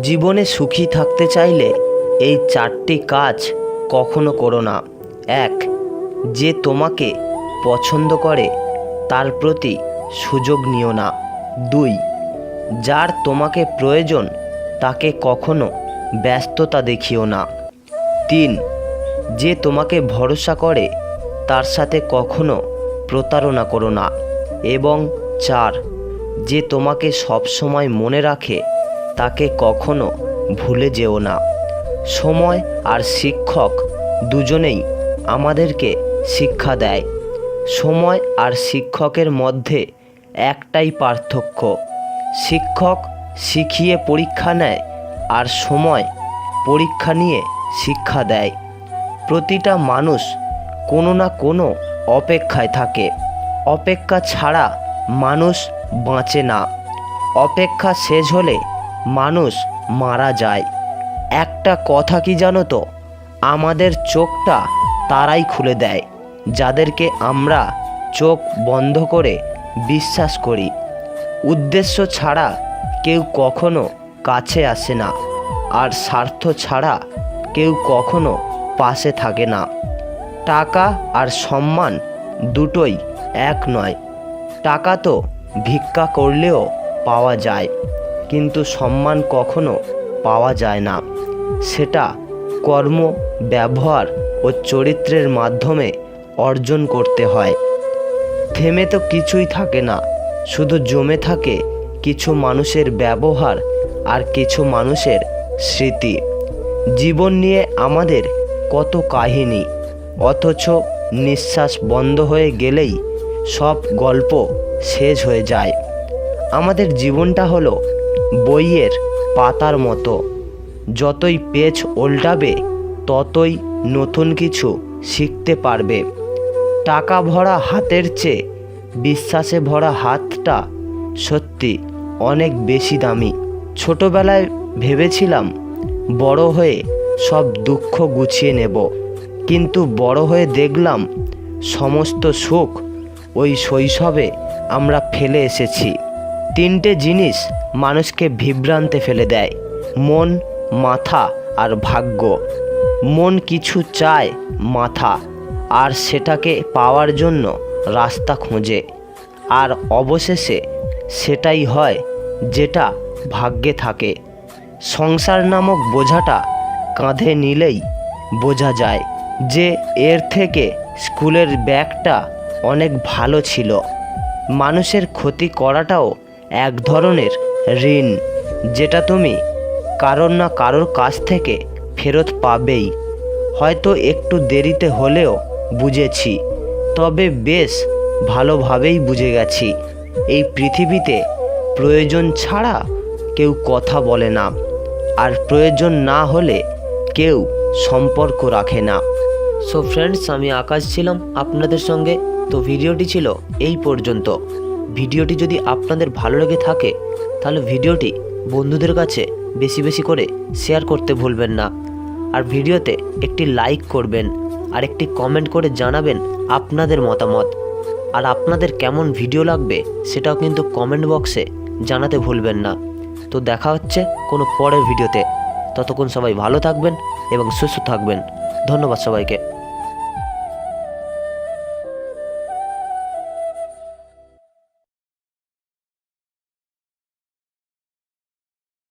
জীবনে সুখী থাকতে চাইলে এই চারটি কাজ কখনো করো না। এক, যে তোমাকে পছন্দ করে, তার প্রতি সুযোগ নিও না। দুই, যার তোমাকে প্রয়োজন, তাকে কখনো ব্যস্ততা দেখিও না। তিন, যে তোমাকে ভরসা করে, তার সাথে কখনো প্রতারণা করো না। এবং চার, যে তোমাকে সবসময় মনে রাখে তাকে কখনো ভুলে যেও না। সময় আর শিক্ষক দুজনেই আমাদেরকে শিক্ষা দেয়। সময় আর শিক্ষকের মধ্যে একটাই পার্থক্য। শিক্ষক শিখিয়ে পরীক্ষা নেয় আর সময় পরীক্ষা নিয়ে শিক্ষা দেয়। প্রতিটা মানুষ কোনো না কোনো অপেক্ষায় থাকে। অপেক্ষা ছাড়া মানুষ বাঁচে না। অপেক্ষা শেষ হলে মানুষ মারা যায়। একটা কথা কি জানো তো? আমাদের চোখটা তারাই খুলে দেয়, যাদেরকে আমরা চোখ বন্ধ করে বিশ্বাস করি। উদ্দেশ্য ছাড়া কেউ কখনো কাছে আসে না, আর স্বার্থ ছাড়া কেউ কখনো পাশে থাকে না। টাকা আর সম্মান দুটোই এক নয়। টাকা তো ভিক্ষা করলেও পাওয়া যায়। কিন্তু সম্মান কখনো পাওয়া যায় না। সেটা কর্ম, ব্যবহার ও চরিত্রের মাধ্যমে অর্জন করতে হয়। থেমে তো কিছুই থাকে না, শুধু জমে থাকে কিছু মানুষের ব্যবহার আর কিছু মানুষের স্মৃতি। জীবন নিয়ে আমাদের কত কাহিনী, অথচ নিঃশ্বাস বন্ধ হয়ে গেলেই সব গল্প শেষ হয়ে যায়। আমাদের জীবনটা হলো বইয়ের পাতার মতো। যতই পেজ ওল্টাবে, ততই নতুন কিছু শিখতে পারবে। টাকা ভরা হাতের চেয়ে বিশ্বাসে ভরা হাতটা সত্যি অনেক বেশি দামি। ছোটবেলায় ভেবেছিলাম, বড় হয়ে সব দুঃখ গুছিয়ে নেব। কিন্তু বড় হয়ে দেখলাম, সমস্ত সুখ ওই শৈশবে আমরা ফেলে এসেছি। তিনটে জিনিস মানুষকে বিভ্রান্তে ফেলে দেয়। মন, মাথা আর ভাগ্য। মন কিছু চায় মাথা, আর সেটাকে পাওয়ার জন্য রাস্তা খোঁজে। আর অবশেষে সেটাই হয় যেটা ভাগ্যে থাকে। সংসার নামক বোঝাটা কাঁধে নিলেই বোঝা যায় যে এর থেকে স্কুলের ব্যাগটা অনেক ভালো ছিল। মানুষের ক্ষতি করাটাও এক ধরনের ঋণ, যেটা তুমি কারোর না কারোর কাছ থেকে ফেরত পাবেই। হয়তো একটু দেরিতে হলেও বুঝেছি, তবে বেশ ভালোভাবেই বুঝে গেছি। এই পৃথিবীতে প্রয়োজন ছাড়া কেউ কথা বলে না, আর প্রয়োজন না হলে কেউ সম্পর্ক রাখে না। সো ফ্রেন্ডস আমি আকাশ ছিলাম আপনাদের সঙ্গে, তো ভিডিওটি ছিল এই পর্যন্ত। ভিডিওটি যদি আপনাদের ভালো লেগে থাকে, তাহলে ভিডিওটি বন্ধুদের কাছে বেশি বেশি করে শেয়ার করতে ভুলবেন না। আর ভিডিওতে একটি লাইক করবেন, আর একটি কমেন্ট করে জানাবেন আপনাদের মতামত। আর আপনাদের কেমন ভিডিও লাগবে, সেটাও কিন্তু কমেন্ট বক্সে জানাতে ভুলবেন না। তো দেখা হচ্ছে কোনো পরের ভিডিওতে ততক্ষণ সবাই ভালো থাকবেন এবং সুস্থ থাকবেন। ধন্যবাদ সবাইকে।